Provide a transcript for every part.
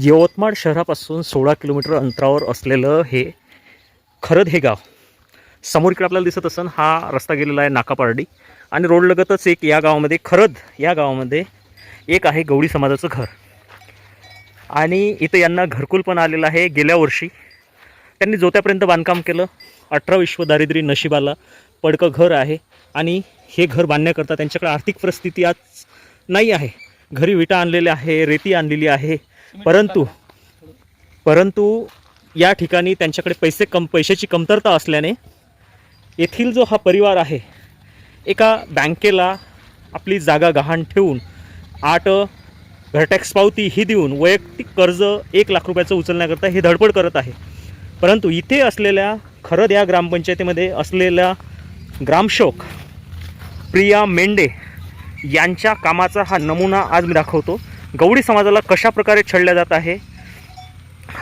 यवतमाळ शहरापासून सोळा किलोमीटर अंतरावर असलेलं हे खरद हे गाव. समोर इकडे आपल्याला दिसत असन हा रस्ता गेलेला आहे नाकापारडी. आणि रोडलगतच एक या गावामध्ये खरद या गावामध्ये एक आहे गवळी समाजाचं घर. आणि इथं यांना घरकुल पण आलेलं आहे. गेल्या वर्षी त्यांनी जोत्यापर्यंत बांधकाम केलं. अठरा विश्व दारिद्र्य नशिबाला पडकं घर आहे. आणि हे घर बांधण्याकरता त्यांच्याकडे आर्थिक परिस्थिती आज नाही आहे. घरी विटा आणलेल्या आहे रेती आणलेली आहे. परंतु परंतु या ठिकाणी त्यांच्याकडे पैसे कम पैशाची कमतरता असल्याने येथील जो हा परिवार आहे एका बँकेला आपली जागा गहाण ठेवून आठ घरटॅक्स पावती ही देऊन वैयक्तिक कर्ज एक लाख रुपयाचं उचलण्याकरता हे धडपड करत आहे. परंतु इथे असलेल्या खरद या ग्रामपंचायतीमध्ये असलेल्या ग्रामशोक प्रिया मेंढे यांच्या कामाचा हा नमुना आज मी दाखवतो. गवडी समाजाला कशा प्रकारे छळल्या जात आहे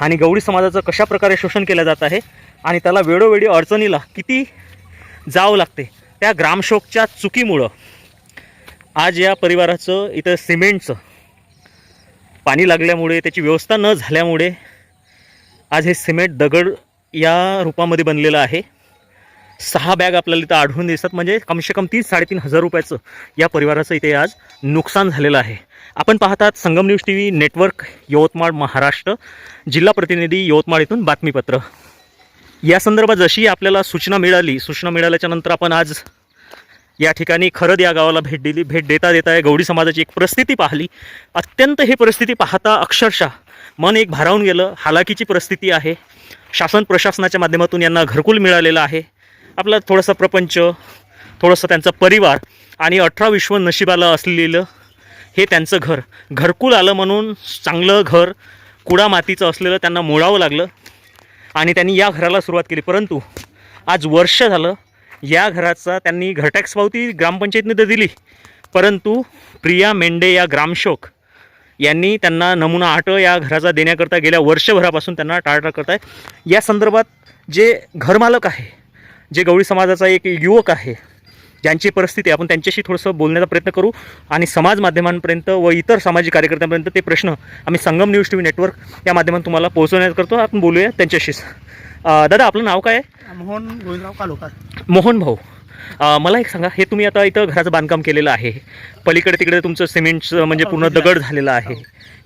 आणि गवडी समाजाचं कशा प्रकारे शोषण केलं जात आहे आणि त्याला वेळोवेळी अडचणीला किती जावं लागते त्या ग्रामशोकच्या चुकीमुळं आज या परिवाराचं इथं सिमेंटचं पाणी लागल्यामुळे त्याची व्यवस्था न झाल्यामुळे आज हे सिमेंट दगड या रूपामध्ये बनलेलं आहे. सहा बॅग आपल्याला इथं आढळून दिसतात. म्हणजे कमसे कम तीन साडेतीन हजार रुपयाचं या परिवाराचं इथे आज नुकसान झालेलं आहे. आपण पाहतात Sangam news T V network Yavatmal Maharashtra. जिल्हा प्रतिनिधी यवतमाळ इथून बातमीपत्र. या संदर्भात जशी आपल्याला सूचना मिळाली सूचना मिळाल्याच्यानंतर आपण आज या ठिकाणी खरद या गावाला भेट दिली. भेट देता देता या गौडी समाजाची एक परिस्थिती पाहिली. अत्यंत ही परिस्थिती पाहता अक्षरशः मन एक भारावून गेलं. हालाकीची परिस्थिती आहे. शासन प्रशासनाच्या माध्यमातून यांना घरकुल मिळालेलं आहे. आपला थोडंसं प्रपंच थोडंसं त्यांचा परिवार आणि अठरा विश्व नशिबाला असलेलं हे त्यांचं घर. घरकुल आलं म्हणून चांगलं घर कुडा मातीचं असलेलं त्यांना मोडावं लागलं आणि त्यांनी या घराला सुरुवात केली. परंतु आज वर्ष झालं या घराचा त्यांनी घरटॅक्स पावती ग्रामपंचायतीने तर दिली. परंतु प्रिया मेंढे या ग्रामशोक यांनी त्यांना नमुना आठ या घराचा देण्याकरता गेल्या वर्षभरापासून त्यांना टाळटाळ करत आहे या संदर्भात जे घरमालक आहे जे गवळी समाजाचा एक युवक आहे ज्यांची परिस्थिती आपण त्यांच्याशी थोडंसं बोलण्याचा प्रयत्न करू आणि समाज माध्यमांपर्यंत व इतर सामाजिक कार्यकर्त्यांपर्यंत ते प्रश्न आम्ही Sangam news T V network या माध्यमातून तुम्हाला पोहोचवण्यात करतो. आपण बोलूया त्यांच्याशीच. दादा आपलं नाव काय आहे? मोहन गोविंदराव कालोकर. मोहन भाऊ. मला एक सांगा हे तुम्ही आता इथं घराचं बांधकाम केलेलं आहे. पलीकडे तिकडे तुमचं सिमेंटचं म्हणजे पूर्ण दगड झालेलं आहे.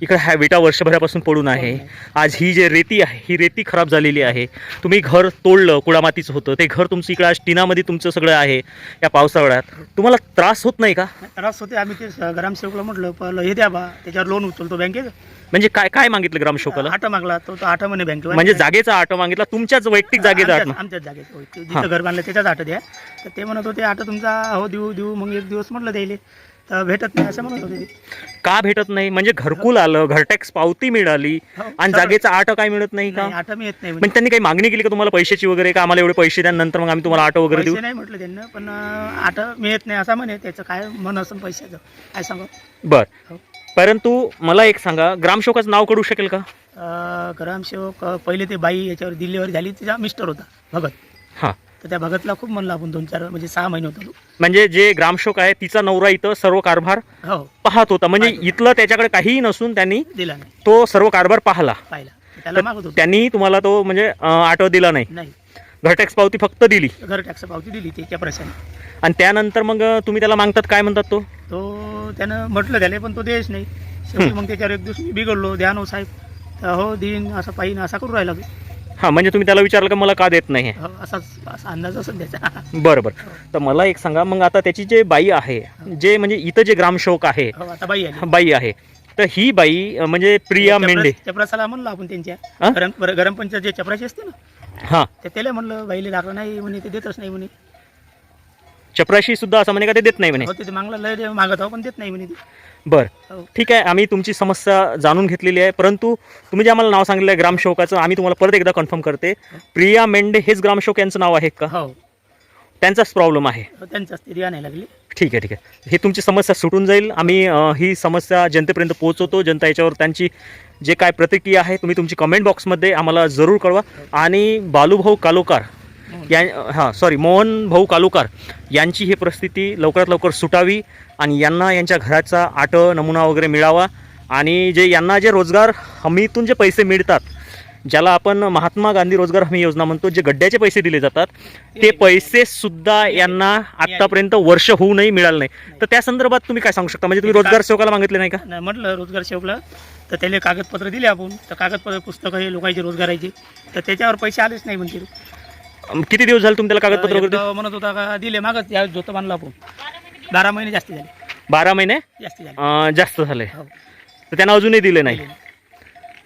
इकडे ह्या विटा वर्षभरापासून पडून आहे. आज ही जे रेती आहे ही रेती खराब झालेली आहे. तुम्ही घर तोडलं कुडामातीचं होतं. ते घर तुमचं इकडं आज टिनामध्ये तुमचं सगळं आहे या पावसाळ्यात. तुम्हाला त्रास होत नाही का? त्रास होते आम्ही ते स- ग्रामसेवकला म्हटलं पहिलं हे द्या बा त्याच्यावर लोन उचलतो बँकेत म्हणजे काय काय मागितलं ग्रामशोकाला आठ मागला तो तो आठ म्हणे बँकेत म्हणजे जागेचा आटो मागितला तुमच्याच वैयक्तिक जागेचा आटो आमच्याच जागेत होय. ते जिथं घर बांधलं त्याच्याच आठ द्या. तर ते म्हणत होते आठ तुमचा हो देऊ देऊ. मग एक दिवस म्हटलं द्यायले तर भेटत नाही असं म्हणत होते. का भेटत नाही? म्हणजे घरकुल आलं घरटॅक्स पावती मिळाली हो, आणि. जागेचा आटो काय मिळत नाही का? नाही आठ मी येत नाही म्हणे. म्हणजे त्यांनी काही मागणी केली का तुम्हाला पैशाची वगैरे का आम्हाला एवढे पैसे द्या नंतर मग आम्ही तुम्हाला ऑटो वगैरे देऊ? पैसे नाही म्हटलं त्यांना पण अं, आठ मी येत नाही असं म्हणे त्याचं. काय मन असं पैशाचं? काय सांगू? बर. हो. परंतु मला एक सांगा ग्रामशोकाचं नाव कळू शकेल का? अं, ग्रामसेवक अं, पहिले ते बाई याच्यावर डिलिव्हरी झाली तिचा मिस्टर होता भगत. हां. तर त्या भगतला खूप म्हणलं आपण दोन चार म्हणजे सहा महिने होतो म्हणजे जे ग्रामशोक आहे तिचा नवरा इथं सर्व कारभार हो. पाहत होता. म्हणजे पाहत इथलं त्याच्याकडे काहीही नसून त्यांनी दिला नाही. तो सर्व कारभार पाहला. पाहिला. त्याला मागत होतो. त्यांनी तुम्हाला तो म्हणजे आटो दिला नाही. नाही. घरटॅक्स पावती फक्त दिली. घर टॅक्स पावती दिली त्याच्या प्रशाने आणि त्यानंतर मग अं, तुम्ही त्याला मागतात काय म्हणतात तो? तो त्यानं म्हटलं त्याला पण तो देश नाही. शेवटी मग त्याच्यावर एक दिवस मी बिघडलो द्या नो साहेब. तर हो देईन असं पाहिन असा करून राहिला तो. हां म्हणजे तुम्ही त्याला विचारलं का मला का देत नाही? हो, असाच असा अंदाज असेल त्याचा बरं बरं. तर मला एक सांगा मग आता त्याची जे बाई आहे जे म्हणजे इथं जे ग्रामशोक आहे हो आता बाई आली. बाई आहे. तर ही बाई अं, म्हणजे प्रिया मेंढे. चपरासाला म्हणलं आपण त्यांच्या. हा? गरम पंचायत जे चपराची असते ना हां. तर त्याला म्हणलं बाईले लागलं नाही म्हणे ते देतच नाही म्हणे. चपराशी सुद्धा असं म्हणे का ते देत नाही म्हणे. हो मागलं लय मागत आहो पण देत नाही म्हणे ते. बर. हो. ठीक आहे आम्ही तुमची समस्या जाणून घेतलेली आहे. परंतु तुम्ही जे आम्हाला नाव सांगितलं आहे ग्रामशोकाचं आम्ही तुम्हाला परत एकदा कन्फर्म करते. प्रिया मेंढे हेच ग्रामशोक यांचं नाव आहे का? हो. त्यांचाच प्रॉब्लेम आहे. हो, त्यांचाच ते रिया नाही लागली. ठीक आहे ठीक आहे. ही तुमची समस्या सुटून जाईल. आम्ही अं, ही समस्या जनतेपर्यंत पोहोचवतो. जनता याच्यावर त्यांची जे काय प्रतिक्रिया आहे तुम्ही तुमची कमेंट बॉक्समध्ये आम्हाला जरूर कळवा. आणि बालूभाऊ कालोकार या हां सॉरी मोहन भाऊ कालोकार यांची ही परिस्थिती लवकरात लवकर सुटावी आणि यांना यांच्या घराचा आट नमुना वगैरे मिळावा. आणि जे यांना जे रोजगार हमीतून जे पैसे मिळतात ज्याला आपण महात्मा गांधी रोजगार हमी योजना म्हणतो जे गड्ड्याचे पैसे दिले जातात ते पैसे सुद्धा यांना आतापर्यंत वर्ष होऊनही मिळालं नाही. तर त्या संदर्भात तुम्ही काय सांगू शकता? म्हणजे तुम्ही रोजगार सेवकाला मागितले नाही का? नाही म्हटलं रोजगार सेवकला तर त्याला कागदपत्र दिले आपण. तर कागदपत्र पुस्तकं हे लोकांचे रोजगाराचे. तर त्याच्यावर पैसे आलेच नाही म्हणते अम, किती दिवस झाले तुम्ही त्याला कागदपत्र वगैरे? एकदा म्हणत होता का दिले मागच या जोतं बांधलं आपण. बारा महिने जास्त झाले. बारा महिने? जास्त झाले. अं, जास्त झाले. हो. तर त्यांना अजूनही दिले नाही?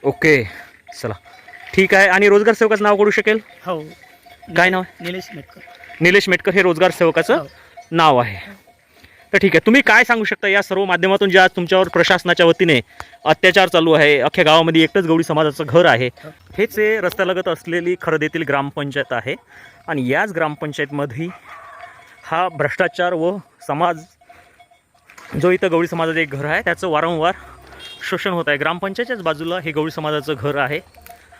ओके चला. ठीक आहे आणि रोजगार सेवकाचं नाव करू शकेल? हो. काय नाव आहे? निलेश मेटकर. निलेश मेटकर हे रोजगार सेवकाचं हो. नाव आहे. तर ठीक आहे. तुम्ही काय सांगू शकता या सर्व माध्यमातून ज्या तुमच्यावर प्रशासनाच्या वतीने अत्याचार चालू आहे? अख्ख्या गावामध्ये एकटंच गवळी समाजाचं घर आहे. हेच हे रस्त्यालगत असलेली खरदेतील ग्रामपंचायत आहे. आणि याच ग्रामपंचायतमध्ये हा भ्रष्टाचार व समाज जो इथं गवळी समाजाचं एक घर आहे त्याचं वारंवार शोषण होत आहे. ग्रामपंचायतच्याच बाजूला हे गवळी समाजाचं घर आहे.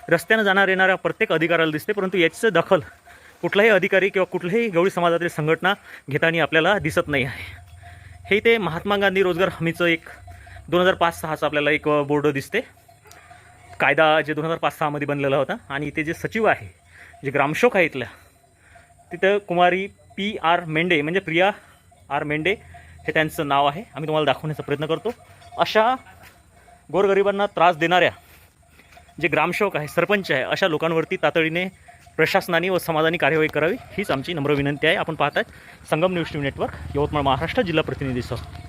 रस्त्यानं जाणार येणाऱ्या प्रत्येक अधिकाऱ्याला दिसते परंतु याचं दखल कुठलाही अधिकारी किंवा कुठल्याही गवळी समाजातील संघटना घेताना आपल्याला दिसत नाही आहे. हे इथे महात्मा गांधी रोजगार हमीचं एक दोन हजार पाच सहाचं आपल्याला एक बोर्ड दिसते. कायदा जे दोन हजार पाच सहामध्ये बनलेला होता आणि इथे जे सचिव आहे जे ग्रामशोक आहे इथल्या तिथं कुमारी पी आर मेंढे म्हणजे प्रिया आर मेंढे हे त्यांचं नाव आहे. आम्ही तुम्हाला दाखवण्याचा प्रयत्न करतो. अशा गोरगरिबांना त्रास देणाऱ्या जे ग्रामसेवक आहे सरपंच आहे अशा लोकांवरती तातडीने प्रशासनाने व समाजाने कार्यवाही करावी हीच आमची नम्र विनंती आहे. आपण पाहताय Sangam news T network Yavatmal Maharashtra जिल्हा प्रतिनिधीसह